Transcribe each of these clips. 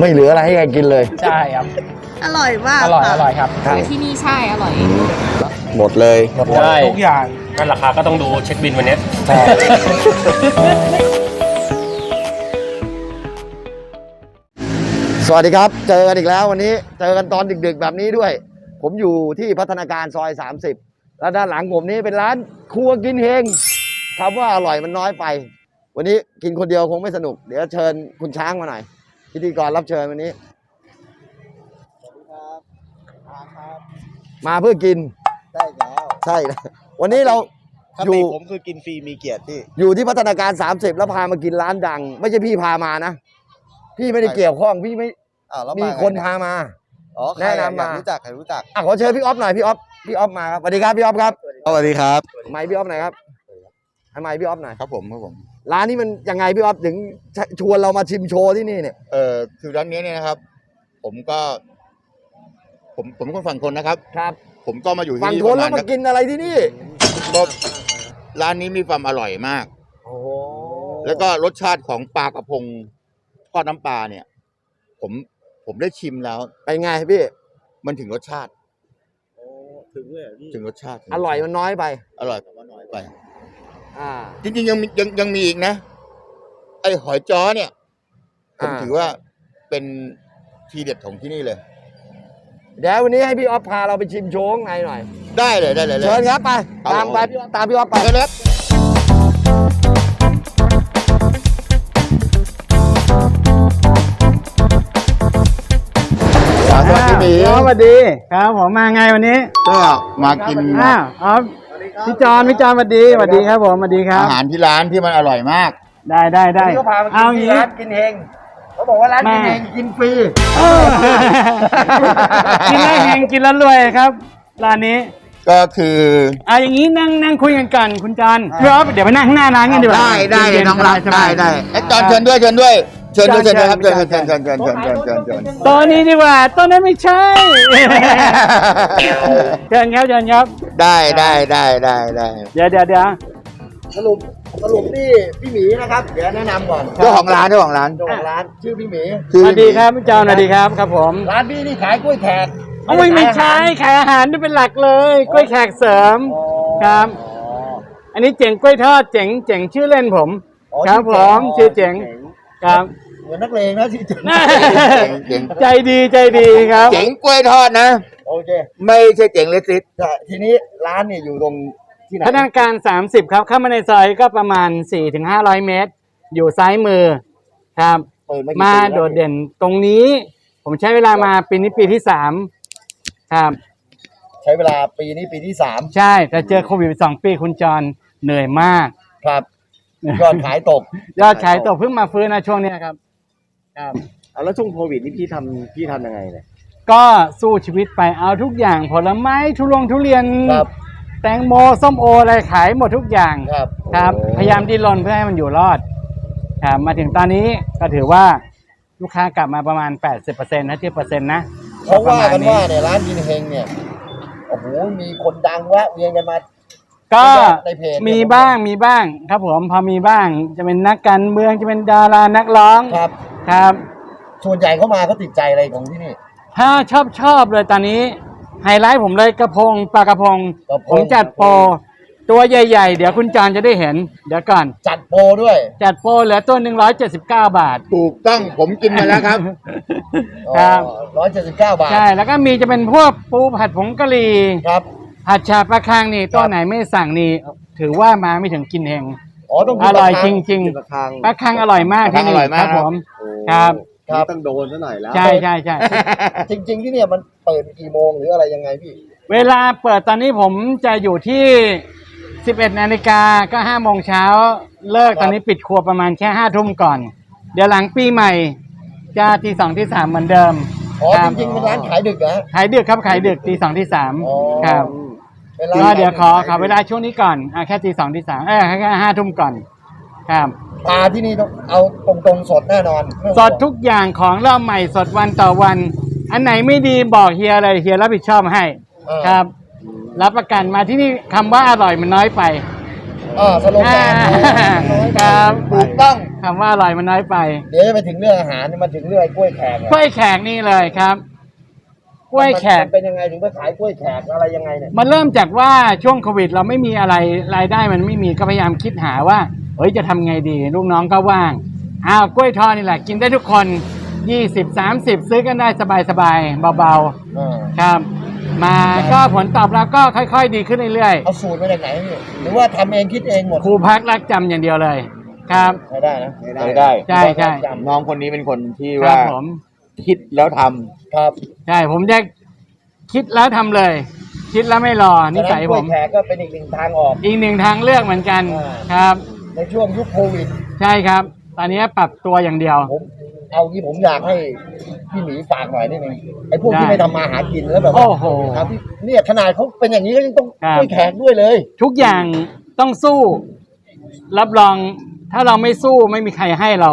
ไม่เหลืออะไรให้ใครกินเลย ใช่ครับ อร่อยมากอร่อยค่ะอร่อยครับ ครับ ที่นี่ใช่อร่อย หมดเลยใช่ทุกอย่างก็ราคาก็ต้องดูเช็คบินวันนี้ใช่สวัสดีครับ เจอกันอีกแล้ววันนี้ เจอกันตอนดึกๆแบบนี้ด้วย ผมอยู่ที่พัฒนาการซอย 30 แล้วด้านหลังผมนี้เป็นร้านครัวกินเฮงคำว่าอร่อยมันน้อยไป วันนี้กินคนเดียวคงไม่สนุก เดี๋ยวเชิญคุณช้างมาหน่อย พิธีกรรับเชิญวันนี้มาเพื่อกิน ได้แล้วใช่แล้ววันนี้เรา คอยู่ ติผมคือกินฟรีมีเกียรติพี่ อยู่ที่พัฒนาการ 30 แล้วพามากินร้านดัง ไม่ใช่พี่พามานะ พี่ไม่ได้เกี่ยวข้องพี่ไม่อ้าวแล้วมีมาคนไงพามา อ๋อใครแนะนำอยากมารู้จักใครรู้จักอะขอเชิญพี่ออฟหน่อยพี่ออฟพี่ออฟมาครับสวัสดีครับพี่ออฟครับสวัสดีครับ ไมค์พี่ออฟหน่อยครับให้ไมค์พี่ออฟหน่อยครับผมครับผม ร้านนี้มันยังไงพี่ออฟถึงชวนเรามาชิมโชว์ที่นี่เนี่ยเอ่อคือร้านนี้เนี่ยนะครับ ผมก็ ผมผมเป็นคนฝั่งทนนะครับ ครับ ผมก็มาอยู่ที่ฝั่งนี่ทปนระแล้มาวณมากินอะไรที่นี่ก็ร้านนี้มีความอร่อยมาก โอ้โหแล้วก็รสชาติของปลากระพงทอดน้ำปลาเนี่ย ผมผมได้ชิมแล้ว เป็นไงพี่มันถึงรสชาติ ถึงเลยพี่ถึงรสชาติอร่อยมันน้อยไป อร่อยแต่ว่าน้อยไป อ่า จริงๆยังมียังยังมีอีกนะ ไอ้หอยจ้อเนี่ย ผมอ่า ถือว่าเป็นทีเด็ดของที่นี่เลย เดี๋ยววันนี้ให้พี่ออฟพาเราไปชิมโชว์ข้างในหน่อย ได้เลยได้เลยเลย เชิญครับไป ครับตามไปผม พี่ออฟตามพี่ออฟไป ไปกันเลยครับสวัสดีหมีสวัสดีครับผมมาไงวันนี้ก็มากิน อ้าวอ๋อ พี่จอนพี่จอนสวัสดีสวัสดีครับผมสวัสดีครับอาหารที่ร้านที่มันอร่อยมาก ได้ได้ได้วันนี้ก็พามาเอากินที่งี้ร้านกินเฮงเขาบอกว่าร้านกินแม่เฮงกินฟรีเออกินแล้วเฮงกินแล้วรวยครับร้านนี้ก็คืออะอย่างนี้นั่งนั่งคุยกันก่อนคุณจอนพี่อ๊อฟเดี๋ยวไปนั่งข้างหน้าร้านกันดีกว่าได้ได้เย็ๆน้องรักสบาได้ยๆได้ไอ้จอนเชิญด้วยเชิญด้วยเชิญด้วยเชิเชิญญด้วยครับเชิเชิญญเชิญเชิญเชิญเชิญเชิญเชิญเชิญเชิญโต๊ะนี้ดีกว่าโต๊ะนั้นไม่ใช่เชิญครับเชิญครับ ได้ได้ได้ได้ได้เดี๋ยวเดี๋ยวเดี๋ยวสรุปสรุปนี่พี่หมีนะครับเดี๋ยวแนะนำก่อนเจ้าของร้านเจ้าของร้านเจ้าของร้านชื่อพี่หมีสวัสดีครับพี่จอนสวัสดีครับครับผมร้านพี่นี่ขายกล้วยแขกโอ้ยไม่ใช่ขายอาหารนี่เป็นหลักเลยกล้วยแขกเสริมอ๋อครับ อันนี้เจ๋งกล้วยทอดเจ๋งเจ๋งชื่อเล่นผมอ๋อครับผมชื่อเจ๋งครับเหมือนนักเลงนะชื่อเจ๋งเจ๋งใจดีใจดีครับ เจ๋งกล้วยทอดนะ โอเคไม่ใช่เจ๋งเลสซิสแต่ทีนี้ร้านเนี่ยอยู่ตรงที่ไหนพัฒนาการ 30 ครับเข้ามาในซอยก็ประมาณ 4-500 เมตร อยู่ซ้ายมือครับ เปิดมากี่มาปีแล้วโดดเด่นตรงนี้ ผมใช้เวลามาปีนี้ปีที่สามครับ ใช้เวลาปีนี้ปีที่สามใช่แต่เจอโควิดไปสองปีคุณจรเหนื่อยมาก ครับยอดขายตก ยอดขายตกเพิ่งมาฟื้นนะช่วงเนี้ยครับ ครับ เอาแล้วช่วงโควิดนี่พี่ทำพี่ทำยังไงเนี่ย ก็สู้ชีวิตไปเอาทุกอย่างผลไม้ทุลงทุเรียนครับ แตงโมส้มโออะไรขายหมดทุกอย่างครับครับโอ้พยายามดิ้นรนเพื่อให้มันอยู่รอดครับมาถึงตอนนี้ก็ถือว่าลูกค้ากลับมาประมาณ 80%ถ้าเทียบเปอร์เซ็นต์นะเขาว่ากันประมณว่าเนี่ยร้านกินเฮงเนี่ยโอ้โหมีคนดังแวะเวียนกันมา ก็ในเพจเนี่ยมีบ้างมีบ้างครับผมพอมีบ้างจะเป็นนักการเมืองจะเป็นดารานักร้องครับ ครับ ส่วนใหญ่เขามาเขาติดใจอะไรของที่นี่ ถ้าชอบชอบเลยตอนนี้ ไฮไลท์ผมเลยกระพงปลากระพง กระพง ผมจัดโปรตัวใหญ่ ๆ เดี๋ยวคุณจานจะได้เห็น เดี๋ยวก่อน จัดโปรด้วย จัดโปรเหลือตัวหนึ่งร้อยเจ็ดสิบเก้าบาท ถูกต้องผมกินมาแล้วครับครับ ร้อยเจ็ดสิบเก้าบาท ใช่ แล้วก็มีจะเป็นพวกปูผัดผงกะหรี่ครับ ผัดชาปลาคางนี่ตัวไหนไม่สั่งนี่ ถือว่ามาไม่ถึงกินเอง อ๋อ ต้องอร่อยปลาจคังริงกินปลาคังๆปลาคางอร่อยมากที่นี่ปลาคังอร่อยมากครับผม โอ้ ครับ ครับ ต้องโดนซะหน่อยแล้วใช่ใช่ใช่ จริง ๆ ที่เนี่ยมันเปิดกี่โมงหรืออะไรยังไงพี่ เวลาเปิดตอนนี้ผมจะอยู่ที่ 11นาฬิกาก็5โมงเช้า เลิกครับตอนนี้ปิดครัวประมาณแค่5ทุ่มก่อน เดี๋ยวหลังปีใหม่ จะตีสองที่สามเหมือนเดิมอ๋อคจบริงๆเป็นร้านขายดึกนะ ขายดึกครับขายดึกตีสองที่สามอ๋อ ครับเป็นร้านก็เดี๋ยวขอขายขอเวลาช่วงนี้ก่อนอะแค่ตีสองที่สามเออแค่ห้าทุ่มก่อน ครับ ปลาที่นี่ต้องเอาตรงๆสดแน่นอนไม่ต้องสดทุกอย่างของเราใหม่สดวันต่อวัน อันไหนไม่ดีบอกเฮียเลยเฮียรับผิดชอบให้เออครับ รับประกันมาที่นี่คำว่าอร่อยมันน้อยไปอ่าสโลแกนอ่าครับถูกต้องคำว่าอร่อยมันน้อยไป เดี๋ยวจะไปถึงเรื่องอาหารมาถึงเรื่องไอ้กล้วยแขกอะกล้วยแขกนี่เลยครับกล้วยแขกมันเป็นยังไงถึงไปขายกล้วยแขกอะไรยังไงเนี่ยมันเริ่มจากว่าช่วงโควิด เราไม่มีอะไรรายได้มันไม่มีก็พยายามคิดหาว่า เฮ้ยจะทำไงดี ลูกน้องก็ว่าง อ้าวกล้วยทอดนี่แหละ กินได้ทุกคนยี่สิบสามสิบซื้อกันได้สบายสบายๆเบาอ่าๆครับ มาก็ผลตอบรับก็ค่อย ๆ ดีขึ้นเรื่อยเอาสูตรมาจากไหนพี่หรือว่าทำเองคิดเองหมดๆครูพักรักจำอย่างเดียวเลยครับไม่ได้นะไม่ได้ใช่ใช่น้องคนนี้เป็นคนที่ครัว่าบผมคิดแล้วทำครับใช่ผมจะคิดแล้วทำเลย คิดแล้วไม่รอนิสัยฉะผกล้วยมแขกก็เป็นอีกหนึ่งทางออก อีกหนึ่งทางเลือกเหมือนกันอ่าครับ ในช่วงยุคโควิด ใช่ครับ ตอนนี้ปรับตัวอย่างเดียว ผมเอางี้ผมอยากให้พี่หมีฝากหน่อยได้ไหมไอ้พวกที่ได้ไม่ทำมาหากินแล้วแบบว่าโอ้โหครับพี่เนี่ยขนาดเขาเป็นอย่างนี้ก็ยังต้องครับกล้วยแขกด้วยเลย ทุกอย่างต้องสู้ รับรองถ้าเราไม่สู้ไม่มีใครให้เรา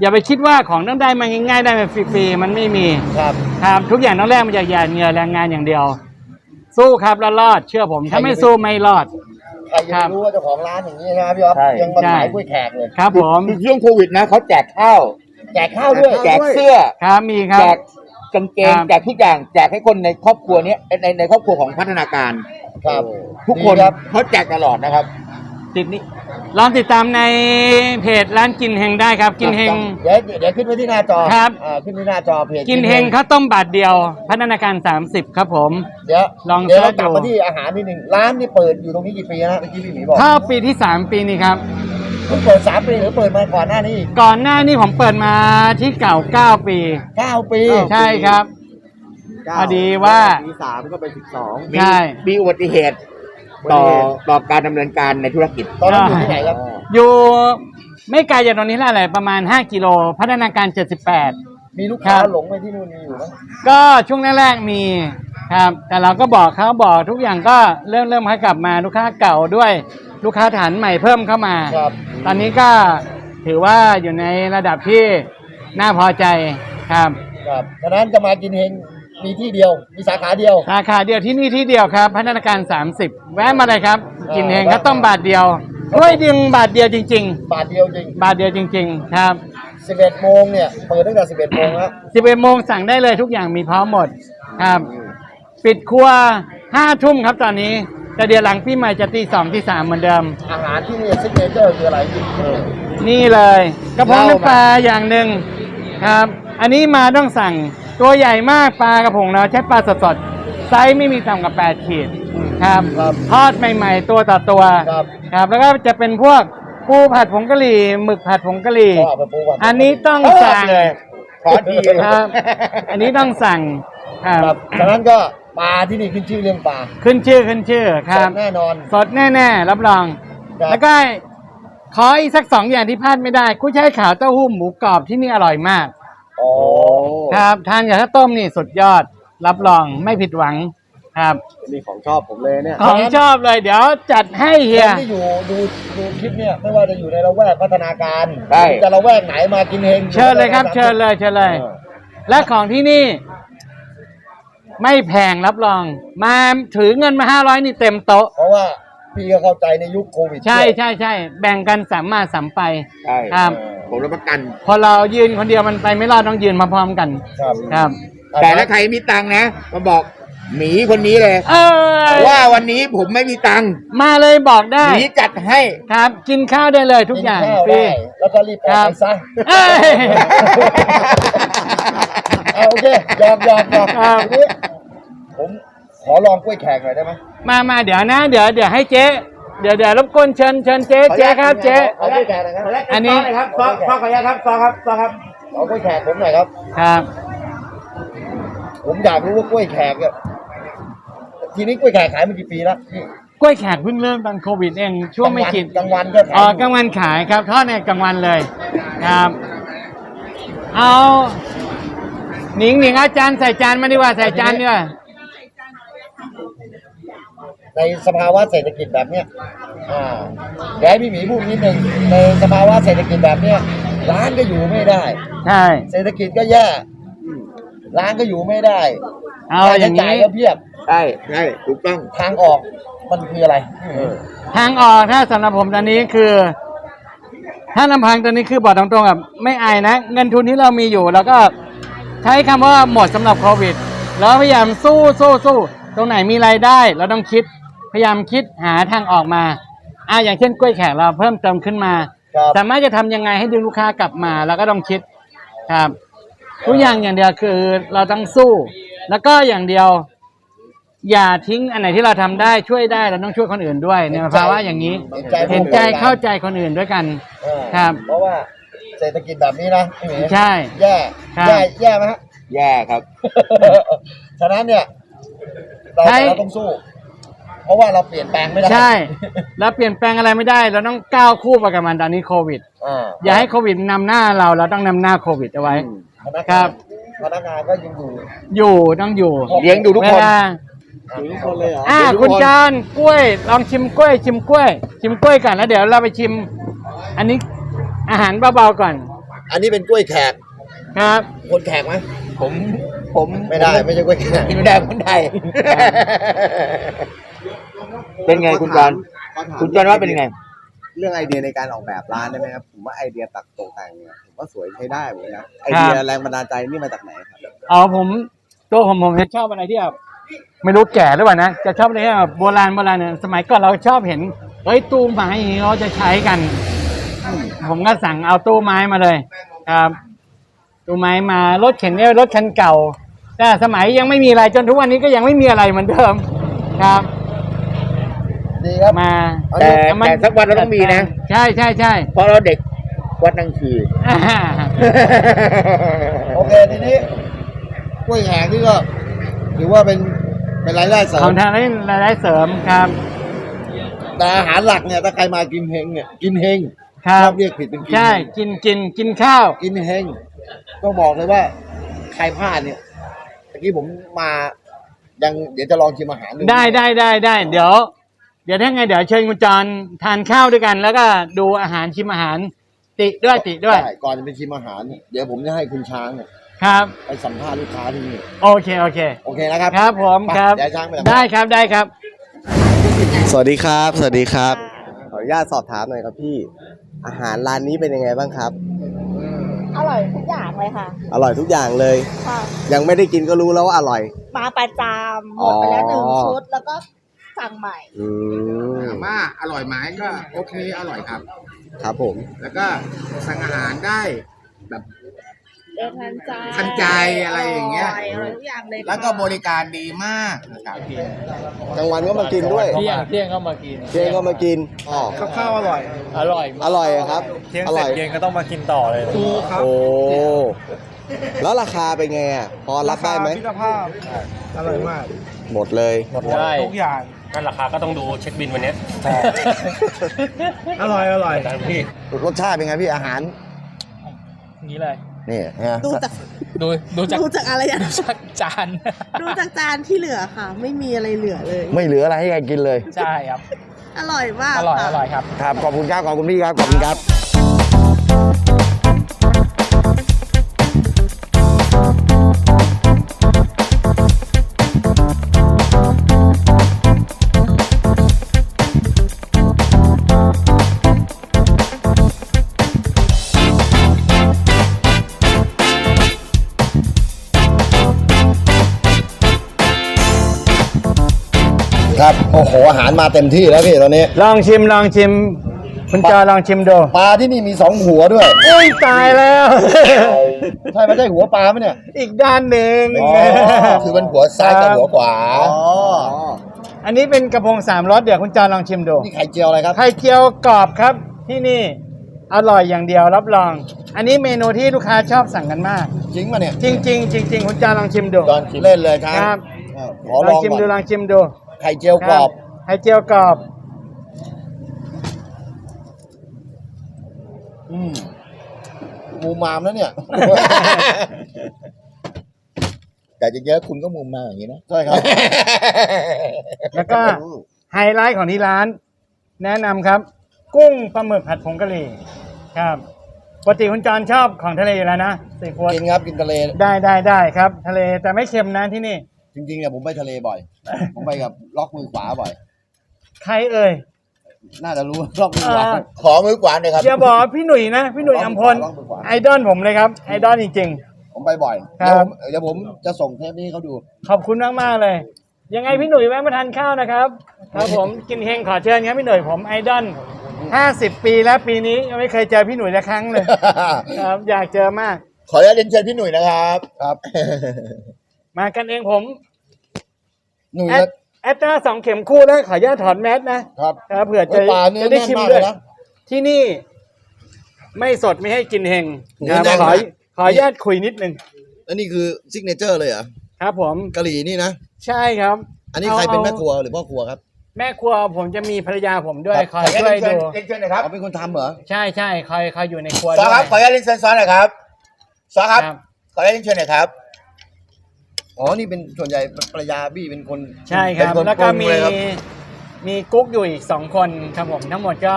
อย่าไปคิดว่าของต้องได้มาง่ายๆได้มาฟรีๆมันไม่มี ครับ ครับทุกอย่างต้องแลกมาจากหยาดเหงื่อแรงงานอย่างเดียว สู้ครับแล้วรอดเชื่อผม ถ้าไม่สู้ไม่รอด ใครจะครัไปบรู้ว่าเจ้าของร้านอย่างนี้นะครับพี่อ๊อฟใช่ ยังมาใช่ขายกล้วยแขกเลยครับผมคือช่วงโควิดนะเขาแจกข้าว แจกข้าวด้วยแจกเสื้อ ครับมีครับแจกกางเกง ครับ แจกทุกอย่าง แจกให้คนในครอบครัวเนี้ยในในครอบครัวของพัฒนาการ ครับทุกคนดีครับ เขาแจกตลอดนะครับ ติดนี้ ลองติดตามในเพจร้านกินเฮงได้ครับ กินเฮง เดี๋ยวเดี๋ยวขึ้นไว้ที่หน้าจอครับ อ่าขึ้นที่หน้าจอเพจกินเฮงข้าวต้มบาทเดียว พัฒนาการ 30 ครับผม เดี๋ยวลองเดี๋ยวเราเสิร์ชกลับดูมาที่อาหารนิดหนึ่งร้านนี่เปิดอยู่ตรงนี้กี่ปีนะเมื่อกี้พี่หมีบอกเข้าปีที่ 3 ปีนี้ครับ เพิ่งเปิดสามปีหรือเปิดมาก่อนหน้านี้อีกก่อนหน้านี้ผมเปิดมาที่เก่า9 ปี เก้าปีใช่ครับ พอดีว่า ปีสามก็เป็นสิบสองใช่ มีอุบัติเหตุ ต่อต่อการดำเนินการในธุรกิจ ตอนนั้นอยู่ที่ไหนครับ อยู่ไม่ไกลจากตรงนี้แล้วอะไรประมาณ 5 กิโล พัฒนาการ 78 มีลูกค้าครับ หลงไปที่นู่นมีอยู่ไหมก็ช่วงแรกๆมีครับ แต่เราก็บอกเขาบอกทุกอย่างก็เริ่มเริ่มให้กลับมาลูกค้าเก่าด้วย ลูกค้าฐานใหม่เพิ่มเข้ามา ครับ ตอนนี้ก็ถือว่าอยู่ในระดับที่น่าพอใจครับ ครับฉะนั้นจะมากินเฮง มีที่เดียว มีสาขาเดียวสาขาเดียวที่นี่ที่เดียวครับ พัฒนาการ 30 แวะมาเลยครับ กินเองข้าวต้มบาทเดียวด้วยดึงบาทเดียวจริง บาทเดียวจริง ๆ บาทเดียวจริง ๆ ครับ 11โมงเนี่ยเปิดตั้งแต่11โมงแล้ว11โมงสั่งได้เลยทุกอย่างมีพร้อมหมดครับ ปิดครัว5ทุ่มครับตอนนี้ แต่เดี๋ยวหลังพี่ใหม่จะตีสองตีสามเหมือนเดิม อาหารที่นี่ซิกเนเจอร์คืออะไรพี่เออนี่เลย กระเพาะเล่ามาน้ำปลาอย่างหนึ่งครับ อันนี้มาต้องสั่ง ตัวใหญ่มากปลากระพงเราใช้ปลาสดๆไซส์ไม่มีต่ำกว่า 8 ขีดครับครับทอดใหม่ ๆ ตัวต่อตัวครับ ครับแล้วก็จะเป็นพวกปูผัดผงกะหรี่หมึกผัดผงกะหรี่ก็เอาไปปูก่อนอันนี้ต้องชอบสั่งเลยขอดีเลยครับ อันนี้ต้องสั่งครับครับฉะนั้นก็ปลาที่นี่ขึ้นชื่อเรื่องปลาขึ้นชื่อขึ้นชื่อครับสดแน่นอน สดแน่ๆ รับรอง ครับ แล้วก็ขออีกสักสองอย่างที่พลาดไม่ได้กุ้ยช่ายขาวเต้าหู้หมูกรอบที่นี่อร่อยมาก อ๋อ ครับทานกับข้าวต้มนี่สุดยอด รับรองไม่ผิดหวังครับนี่ของชอบผมเลยเนี่ยของชอบเลยเดี๋ยวจัดให้เฮียคนที่อยู่ดูดูคลิปเนี่ยไม่ว่าจะอยู่ในละแวกพัฒนาการใช่จะละแวกไหนมากินเฮงเชิญเลยครับ เชิญเลยเชิญเลยออและของที่นี่ ไม่แพงรับรอง มาถือเงินมาห้าร้อยนี่เต็มโต๊ะเพราะว่า พี่ก็เข้าใจในยุคโควิดใช่ด้วยใช่ใช่แบ่งกันสามมาสามไป ใช่ครับ ผมรับประกัน พอเรายืนคนเดียวมันไปไม่รอดต้องยืนมาพร้อมกัน ครับครับ แต่ถ้าใครมีตังค์นะมาบอกหมีคนนี้เลยเออว่าวันนี้ผมไม่มีตังค์มาเลยบอกได้หมีจัดให้ครับ กินข้าวได้เลยทุกอย่างนข้าวฟรีได้แล้วก็รีบออกครับไปซะเอ้ยเอาโอเคยอมยอมยอมครับทีนี้ผม ขอลองกล้วยแขกหน่อยได้ไหมมามาเดี๋ยวนะ เดี๋ยวเดี๋ยวให้เจ๊ เดี๋ยวเดี๋ยวรบกวนเชิญเชิญเจ๊เจ๊ครับเจ๊ ขอกล้วยแขกหน่อยครับอันนี้ครับซอซอขออนุญาตครับซอครับซอครับ ขอกล้วยแขกผมหน่อยครับ ครับ ผมอยากรู้ว่ากล้วยแขกอะทีนี้กล้วยแขกขายมากี่ปีแล้วนี่กล้วยแขกเพิ่งเริ่มตอนโควิดเองช่วงไม่กี่ กลางวันก็ขายอ๋อกลางวันขายครับทอดในกลางวันเลยครับ เอาหนิงหนิงอาจารย์ใส่จานมาดีกว่าใส่จานดีกว่า ในสภาวะเศรษฐกิจแบบเนี้ยอ่าเดี๋ยวให้พี่หมีพูดนิดนึงในสภาวะเศรษฐกิจแบบเนี้ยร้านก็อยู่ไม่ได้ ใช่ เศรษฐกิจก็แย่ร้านก็อยู่ไม่ได้เอาอย่างนี้นี้ ก็เพียบใช่ใช่ถูกต้อง ทางออกมันคืออะไรทางออกถ้าสำหรับผมตอนนี้คือ ถ้าลำพังตอนนี้คือบอกตรงๆแบบไม่อายนะ เงินทุนที่เรามีอยู่แล้วก็ใช้คำว่าหมดสำหรับโควิด แล้วพยายามสู้สู้สู้ตรงไหนมีรายได้ เราต้องคิด พยายามคิดหาทางออกมาอ่าอย่างเช่นกล้วยแขกเราเพิ่มเติมขึ้นมา ครับสามารถจะทำยังไงให้ดึงลูกค้ากลับมาเราก็ต้องคิดครับทุกอย่างอย่างเดียวคือเราต้องสู้ แล้วก็อย่างเดียว อย่าทิ้งอันไหนที่เราทำได้ช่วยได้เราต้องช่วยคนอื่นด้วยในภาวะอย่างนี้ เห็นใจเข้าใจคนอื่นด้วยกัน เออครับ เพราะว่าเศรษฐกิจแบบนี้นะพี่หมีใช่ แย่ครับ แย่แย่ไหมฮะ แย่ครับ ฉะนั้นเนี่ยเราใช่เราต้องสู้ เพราะว่าเราเปลี่ยนแปลงไม่ได้ใช่ แล้วเปลี่ยนแปลงอะไรไม่ได้ เราต้องก้าวคู่ไปกับมันตอนนี้โควิด อ่าอย่าให้โควิดนำหน้าเราเราต้องนำหน้าโควิดเอาไว้ พนักครังานบ พนักงานก็ยังอยู่อยู่ต้องอยู่เลี้ยงดูทุกคน เวลาทุกคนเลยเหรอ อ่าคุณจานกล้วย ลองชิมกล้วย ชิมกล้วย ชิมกล้วยกันแล้วเดี๋ยวเราไปชิม อันนี้อาหารเบาๆก่อนอันนี้เป็นกล้วยแขก ครับ คนแขกไหมผมผมไม่ได้ไม่ใช่กล้วยแขกกินไม่ได้คนไทย เป็นไงคุณจอนคุณจอนว่าเป็นไง เรื่องไอเดียในการออกแบบร้านได้ไหมครับผมว่าไอเดียตัดตกแต่งเนี่ยผมว่าสวยใช้ได้เหมือนกันนะไอเดียแรงบันดาลใจนี่มาจากไหนครับอ๋อผมตัวผมผมจะชอบอะไรที่แบบไม่รู้แก่หรือเปล่านะจะชอบอะไรที่แบบโบราณโบราณเนี่ยสมัยก่อนเราชอบเห็นเฮ้ยตู้ไม้อย่างนี้เขาจะใช้กัน ผมก็สั่งเอาตู้ไม้มาเลย ครับ ตู้ไม้มารถเข็นเนี่ยรถคันเก่า แต่สมัยยังไม่มีอะไรจนทุกวันนี้ก็ยังไม่มีอะไรเหมือนเดิม ครับ ดีครับ มาแต่เอามาแต่สักวันเราต้องมีนะ ใช่ใช่ใช่เพราะเราเด็กวัดนังคีอ่าโอเคทีนี้กล้วยแขกนี่ก็ถือว่าเป็นเป็นรายได้เสริขอมงทางนี้รายได้เสริมครับแต่อาหารหลักเนี่ยถ้าใครมากินเฮงเนี่ยกินเฮงครัชบอบเรียกผิดเป็นกินใช่เฮงกินกินกินข้าว กินเฮงต้องบอกเลยว่าใครพลาดเนี่ยเมื่อกี้ผมมายังเดี๋ยวจะลองชิมอาหารได้ได้ได้ได้เดี๋ยว เดี๋ยวถ้าไงเดี๋ยวเชิญคุณจรทานข้าวด้วยกัน แล้วก็ดูอาหารชิมอาหาร ติด้วยติด้วยได้ก่อนจะไปชิมอาหารเนี่ยเดี๋ยวผมจะให้คุณช้างเนี่ยครับ ไปสัมภาษณ์ลูกค้าที่นี่โอเคโอเค โอเคนะครับครับผมไปครับ เดี๋ยวช้างไปสัมภาษณ์ ได้ครับได้ครับ สวัสดีครับ สวัสดีครับ ขออนุญาตสอบถามหน่อยครับพี่ อาหารร้านนี้เป็นยังไงบ้างครับ อร่อยทุกอย่างเลยค่ะ อร่อยทุกอย่างเลย ค่ะ ยังไม่ได้กินก็รู้แล้วว่าอร่อย มาประจำหมดไปแล้วหนึ่งอ๋อ ชุด แล้วก็ สั่งใหม่ อืมถามว่าอร่อยไหมก็โอเคอร่อยครับ ครับผม แล้วก็สั่งอาหารได้แบบเดินทันใจทันใจอะไรอย่างเงี้ยร่อร่อยทุกอย่างเลยค่ะแล้วก็บริการดีมากนะครับกลางวันก็มากินด้วยเที่ยงเที่ยงก็มากินเที่ยงก็มากินอ๋อกับข้าวอร่อยอร่อยอร่อยอะครับอร่อย เย็นก็ต้องมากินต่อเลย ถูกครับโอ้ แล้วราคาเป็นไงอะ พอรับได้ไหมมิตรภาพอร่อยมากหมดเลย หมดเลยทุกอย่าง ก็ราคาก็ต้องดูเช็คบินวันเนี้ยอร่อยอร่อย ตามพี่ รสชาติเป็นไงพี่อาหารนี้เลย นี่ฮะดูจากดูดูจากดูจากอะไรอะ จากจาน ดูจากจานที่เหลือค่ะ ไม่มีอะไรเหลือเลย ไม่เหลืออะไรให้ใครกินเลย ใช่ครับ อร่อยมากอร่อย ค่ะ อร่อยครับ ครับ ขอบคุณครับ ขอบคุณพี่ครับ ขอบคุณครับ ครับโอ้โหอาหารมาเต็มที่แล้วพี่ตอนนี้ลองชิมลองชิม คุณจอลองชิมดูปลาที่นี่มีสองหัวด้วย เอ้ยตายแล้ว ใช่ไม่ใช่หัวปลาไหมเนี่ยอีกด้านหนึ่งอ๋อคือมันหัวซ้ายกับหัวขวาอันนี้เป็นกระพงสามรสเดี๋ยวคุณจอลองชิมดูนี่ไข่เจียวอะไรครับไข่เจียวกรอบครับ ที่นี่อร่อยอย่างเดียวรับรอง อันนี้เมนูที่ลูกค้าชอบสั่งกันมาก จริงป่ะเนี่ยจริงจริงๆจริงๆคุณจอลองชิมดู ตอนเล่นเลยครับครับเออขอลลององชิมก่ดูอนลองชิมดู ไข่เจียวกรอบคไข่เจียวกรอบ อืมมูมามแล้วเนี่ย แต่จะเยอะคุณก็มุมมาอย่างนี้นะ ใช่ครับ แล้วก็ไฮไลท์ของที่ร้าน แนะนำครับ กุ้งปลาหมึกผัดผงกะหรี่ครับปกติคุณจอนชอบของทะเลอยู่แล้วนะซีฟู้ดกินครับกินทะเล ได้ได้ได้ครับ ทะเลแต่ไม่เค็มนะที่นี่ จริงๆเนี่ยผมไปทะเลบ่อย ผมไปกับล็อกมือขวาบ่อย ใครเอ่ย น่าจะรู้ล็อกมือขวาเอ่อขอมือขวานเลยครับ อย่าบอกว่าพี่หนุ่ยนะ พี่หนุ่ยอัมพลลองดูก่อนไอดอลผมเลยครับ ไอดอลจริง ผมไปบ่อย ครับ เดี๋ยวผมเดี๋ยวผมจะส่งเทปนี้ให้เขาดู ๆ ขอบคุณมากๆเลย ยังไงพี่หนุ่ยแวะมาทานข้าวนะครับ ครับผม กินเฮงขอเชิญครับพี่หนุ่ยผมไอดอล50 ปีแล้วปีนี้ยังไม่เคยเจอพี่หนุ่ยละครั้งเลย ครับอยากเจอมาก ขออนุญาตเรียนเชิญพี่หนุ่ยนะครับ ครับ มากันเองผมหนุ่ยแอดแอดตราสองเข็มคู่นะขออนุญาตถอดแมสนะครับครับเผื่อจะโอ้ยปลาเนื้อจะได้แน่นชิมมากด้วยเลยนะ ที่นี่ ไม่สดไม่ให้กินเฮงเนื้อครับแน่นขอมากขออนุญาตคุยนิดนึงแล้วนี่คือซิกเนเจอร์เลยเหรอครับ ผมกะหรี่นี่นะ ใช่ครับ อันนี้ใครเป็นแม่ครัวหรือพ่อครัวครับ แม่ครัวผมจะมีภรรยาผมด้วยครับ คอยช่วยดูเรียนเชิญหน่อยครับเขาเป็นคนทำเหรอ ใช่ใช่คอยคอยอยู่ในครัวซอด้วยครับ ขออนุญาตเรียนเชิญซอหน่อยครับซอครับครับ ขออนุญาตเรียนเชิญหน่อยครับ อ๋อ นี่เป็นส่วนใหญ่ภรรยาบี้เป็นคนใช่ครับ เป็นนแล้วก็ปรุงมีเยครับมีกุ๊กอยู่อีกสองคนครับผมทั้งหมดก็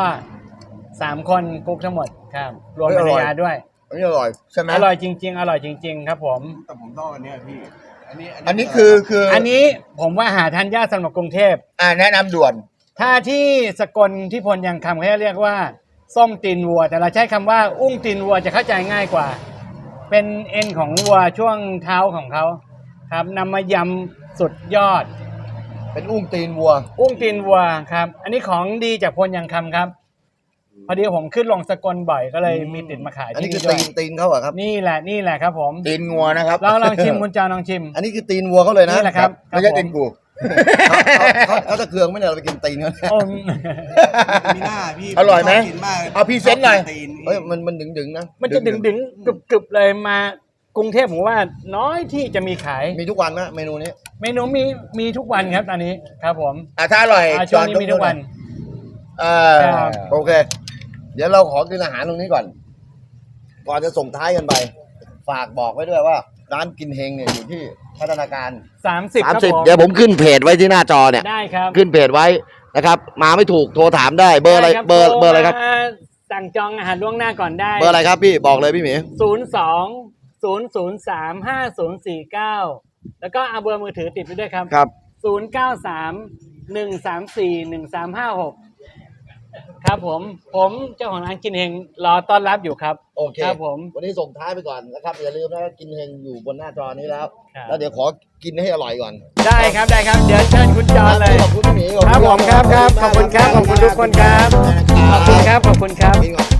สามคนกุ๊กทั้งหมดครับรวมภรรยาด้วย อันนี้อร่อยใช่ไหมอร่อยจริง ๆ อร่อยจริง ๆ ครับผม แต่ผมต้องอันเนี้ยพี่ อันนี้อันนี้คือคืออันนี้ผมว่าหาทานยากสำหรับกรุงเทพ อ่าแนะนำด่วน ถ้าที่สกลที่พลยังคำเขาจะเรียกว่า ส้มตีนวัว แต่เราใช้คำว่า อุ้งตีนวัวจะเข้าใจง่ายกว่า เป็นเอ็นของวัวช่วงเท้าของเขา ครับนำมายำสุดยอด เป็นอุ้งตีนวัว อุ้งตีนวัวครับ อันนี้ของดีจากพลยังคำครับ พอดีผมขึ้นลงสกลบ่อยก็เลยมีติดมาขายอันนี้ที่คือนี่ด้ตีวยนตีนเขาเหรอะครับ นี่แหละนี่แหละครับ ผมตีนงัวนะครับลองลองชิมคุณจาลองชิม อันนี้คือตีนวัวเขาเลยนะนี่แหละ ครับไม่ใช่ตีนกูเขาเขาเขาเขาจะเคืองไม่เนี่ยเราไปกินตีนเขาเนี่ยโอ้มีหน้าพี่อร่อยไหมกินมากเอาพรีเซนต์หน่อย ตีน เฮ้ยมันมันดึงดึงๆนะมันจะดึงดึงกรึบกรึบเลยมา กรุงเทพผมว่าน้อยที่จะมีขาย มีทุกวันนะเมนูนี้เมนูมีมีทุกวันครับตอนนี้ครับผมอ่าถ้าอร่อยอ่าช่วงนี้มีทุกวัน เออครับ โอเค เดี๋ยวเราขอกินอาหารตรงนี้ก่อน ก่อนจะส่งท้ายกันไป ฝากบอกไว้ด้วยว่า ร้านกินเฮงเนี่ยอยู่ที่พัฒนาการสามสิบสามครับสิบผมเดี๋ยวผมขึ้นเพจไว้ที่หน้าจอเนี่ย ได้ครับขึ้นเพจไว้นะครับ มาไม่ถูกโทรถามได้เบอร์อะไร ด้คเบอร์เบอร์อะไรครับ โทมาสั่งจองอาหารล่วงหน้าก่อนได้เบอร์อะไรครับพี่บอกเลยพี่หมีศูนย์สอง ศูนย์ศูนย์สามห้าศูนย์สี่เก้าแล้วก็เอาเบอร์มือถือติดไปด้วยครับครับ ศูนย์เก้าสามหนึ่งสามสี่หนึ่งสามห้าหกครับผม ผมเจ้าของร้านกินเฮงรอต้อนรับอยู่ครับ โอเคครับผม วันนี้ส่งท้ายไปก่อนนะครับ อย่าลืมนะกินเฮงอยู่บนหน้าจอนี้แล้ว ครับ แล้วเดี๋ยวขอกินให้อร่อยก่อนได้ครับได้ครับ เดี๋ยวเชิญคุณจอนเลย ขอบคุณพี่หมีขอบครับณผมครับครับขอบคุณครับขอบคุณทุกคนครับ ขอบคุณครับขอบคุณครับ